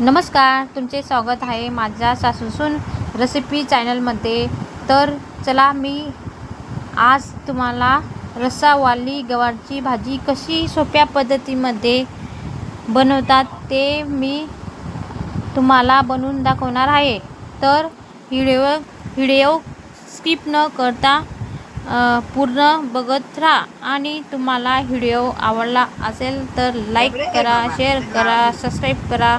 नमस्कार तुमचे स्वागत आहे माझ्या सासूसून रेसिपी चॅनलमध्ये तर चला मी आज तुम्हाला रस्सावाली गवारची भाजी कशी सोप्या पद्धतीमध्ये बनवतात ते मी तुम्हाला बनवून दाखवणार आहे. तर व्हिडिओ व्हिडिओ स्किप न करता पूर्ण बघत राहा आणि तुम्हाला व्हिडिओ आवडला असेल तर लाईक करा शेअर करा सबस्क्राईब करा.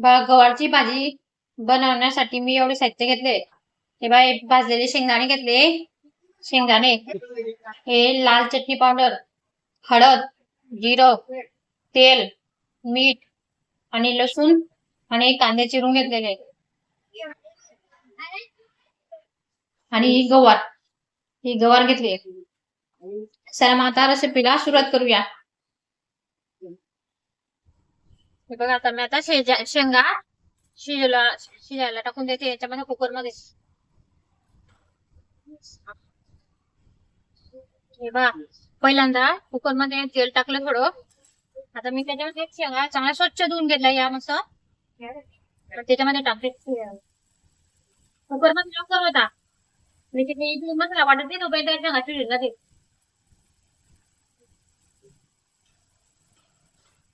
गवारची भाजी बनवण्यासाठी मी एवढे साहित्य घेतले. हे बाय भाजलेले शेंगदाणे घेतले. शेंगदाणे हे लाल चटणी पावडर हळद जिरं तेल मीठ आणि लसूण आणि कांदे चिरून घेतलेले. आणि ही गवार ही गवार घेतली. सर मग आता रेसिपीला सुरुवात करूया. हे बघा आता मी आता शेजा शेंगा शिजला शिजायला टाकून देते याच्यामध्ये कुकरमध्ये हे बघा पहिल्यांदा कुकरमध्ये तेल टाकलं थोडं. आता मी त्याच्यामध्ये शेंगा चांगला स्वच्छ धुवून घेतला या मस्त. त्याच्यामध्ये टाकते. कुकरमध्ये लवकर होता मी तिथे मसाला वाटत नाही तोपर्यंत शेंगा शिजून जाते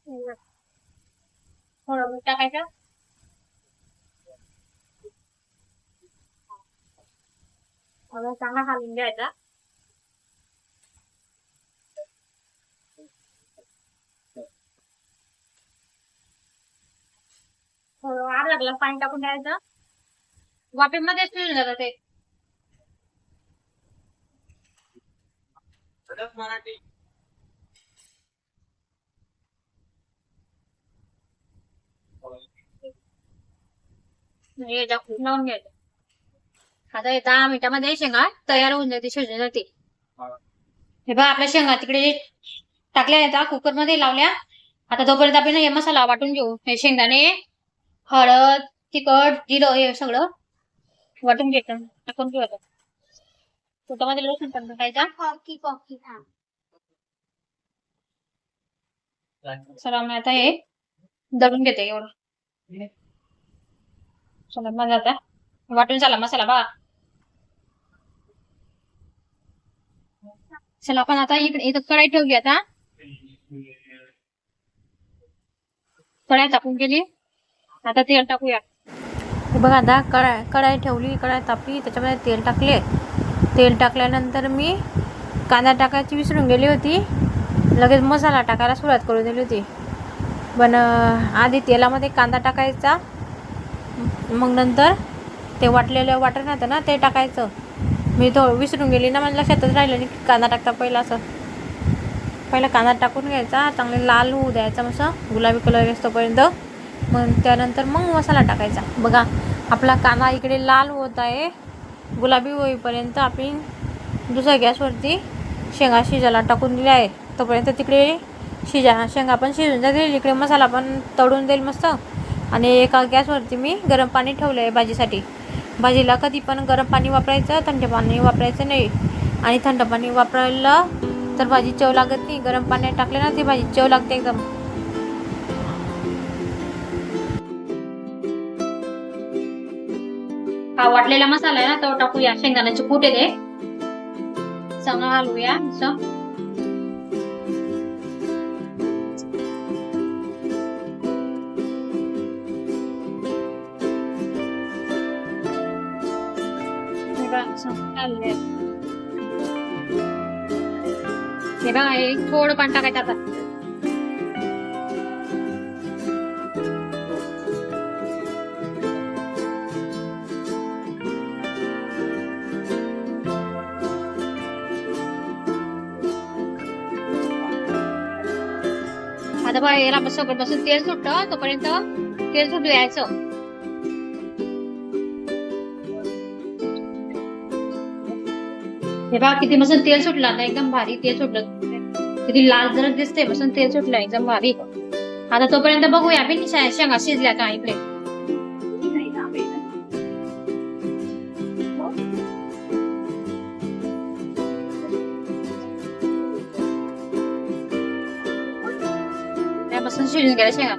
थोडं टाकायचं चांगला घालून घ्यायचा थोडं अर्धा पाणी टाकून द्यायचं वाफेमध्ये शिजून जातं ते मराठी याच्या खूप लावून घ्यायचं आता हे दहा मिनिटामध्ये शेंगा तयार होऊन जाते शिजून जाते हे. बघा आपल्या शेंगा तिकडे टाकल्या आहेत कुकरमध्ये लावल्या. आता तोपर्यंत आपण हे मसाला वाटून घेऊ हे शेंगदाणे हळद तिखट जिरं हे सगळं वाटून घ्यायचं टाकून ठेवायचं पोटामध्ये लसूण पण टाकायचा हा. चला मी आता हे दळून घेते एवढं. चला मग आता वाटून चला मसाला बघा चला आपण आता इकडे इथं कढाई ठेवली आता कढाई टाकून गेली आता तेल टाकूया हे बघा आता कढाई कढाई ठेवली कढाई तापली त्याच्यामध्ये तेल टाकले तेल टाकल्यानंतर मी कांदा टाकायची विसरून गेली होती लगेच मसाला टाकायला सुरुवात करून दिली होती पण आधी तेलामध्ये कांदा टाकायचा मग नंतर ते वाटलेलं वाटण राहतं ना ते टाकायचं. मी तो विसरून गेली ना मला लक्षातच राहिलं नाही कांदा टाकता पहिला असं. पहिला कांदा टाकून घ्यायचा चांगले लाल होऊ द्यायचा मस्त गुलाबी कलर असतोपर्यंत मग त्यानंतर मग मसाला टाकायचा. बघा आपला कांदा इकडे लाल होत आहे गुलाबी होईपर्यंत आपण दुसऱ्या गॅसवरती शेंगा शिजायला टाकून दिल्या आहे. तोपर्यंत तिकडे शिजा शेंगा पण शिजून जातील इकडे मसाला पण तळून जाईल मस्त. आणि एका गॅसवरती मी गरम पाणी ठेवलं आहे भाजीसाठी. भाजीला कधी पण गरम पाणी वापरायचं थंड पाणी वापरायचं नाही. आणि थंड पाणी वापरायला तर भाजी चव लागत नाही. गरम पाण्यात टाकले ना ती भाजी चव लागते एकदम. हा वाटलेला मसाला आहे ना तो टाकूया. शेंगदाण्याचे कूट दे चांगला हलवूया असं. चालले. हे बघा एक थोडं पाणी टाकायचं आता. आता बघा याला सगळं बसून तेल सुटतं तोपर्यंत तेल सुटू यायचं हे बघा किती मस्त तेल सुटलं ना एकदम भारी तेल सुटलं. किती लाल जरा दिसते मस्त तेल सुटलं एकदम भारी. आता तोपर्यंत बघूया आपण शेंगा शिजल्या का इकडे? त्यापासून शिजून गेल्या शेंगा.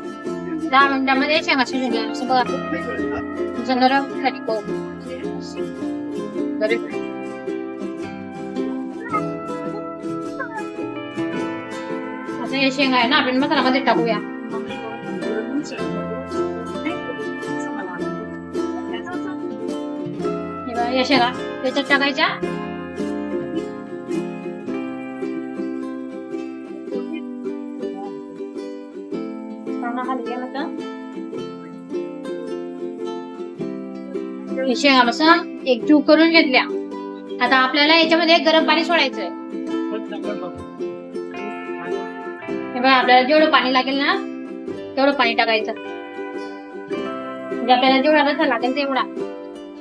दहा मिनिटामध्ये शेंगा शिजून गेल्या. बघा बघा. नरम खाली बघ शेंगा आहे ना आपण मसाल्यामध्ये टाकूया. हे या शेंगा त्याच्यात टाकायच्या. चांगला हलक्या आता हे शेंगा मस्त एकजीव करून घेतल्या. आता आपल्याला याच्यामध्ये गरम पाणी सोडायचंय. हे बघा आपल्याला जेवढं पाणी लागेल ना तेवढं पाणी टाकायचं. म्हणजे आपल्याला जेवढा रसा लागेल तेवढा.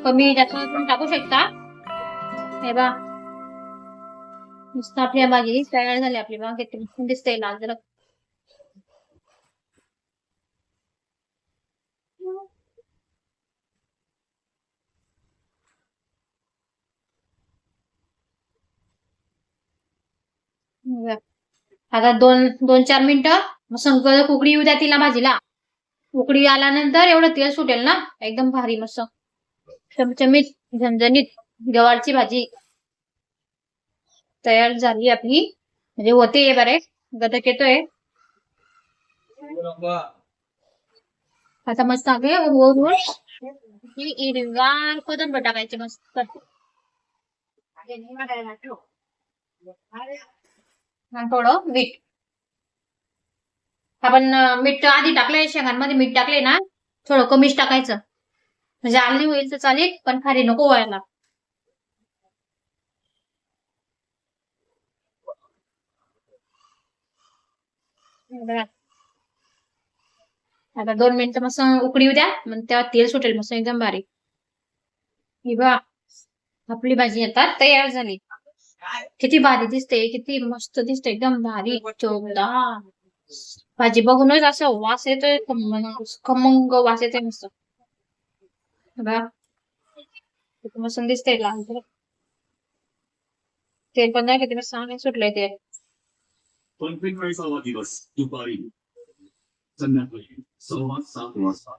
कमी जास्त पण टाकू शकता. हे बा नुसतं आपली भाजी तयार झाली आपली बाग किती दिसते लाल जरा आता दोन दोन चार मिनिटं. मग संकट उकडी येऊ द्या तिला भाजीला. उकडी आल्यानंतर एवढं तेल सुटेल ना? एकदम भारी मस्त. चमचमीत झणझणीत गवारची भाजी तयार झाली आपली. म्हणजे होते बरे. गदक येतोय आता मस्त आहे वरून हिरवार कोदंब टाकायचे मस्त. आणि थोडं मीठ. आपण मीठ आधी टाकलंय शेंगांमध्ये मीठ टाकले ना थोडं कमीच टाकायचं. म्हणजे आली होईल तर चालेल पण खाली नको व्हायला आता दोन मिनिटं मस्त उकडी द्या मग तेव्हा तेल सुटेल मस्त एकदम भारी ही आपली भाजी आता तयार झाली. किती भारी दिसते किती मस्त दिसते एकदम भारी चोखदार भाजी बघूनच असं वास येतोय खमंग वास येतोय मस्त. मस्त दिसते लाल तर. तेल पण नाही किती मस्त चांगलं सुटलंय ते. दिवस दुपारी संध्याकाळी सव्वा सात वाजता.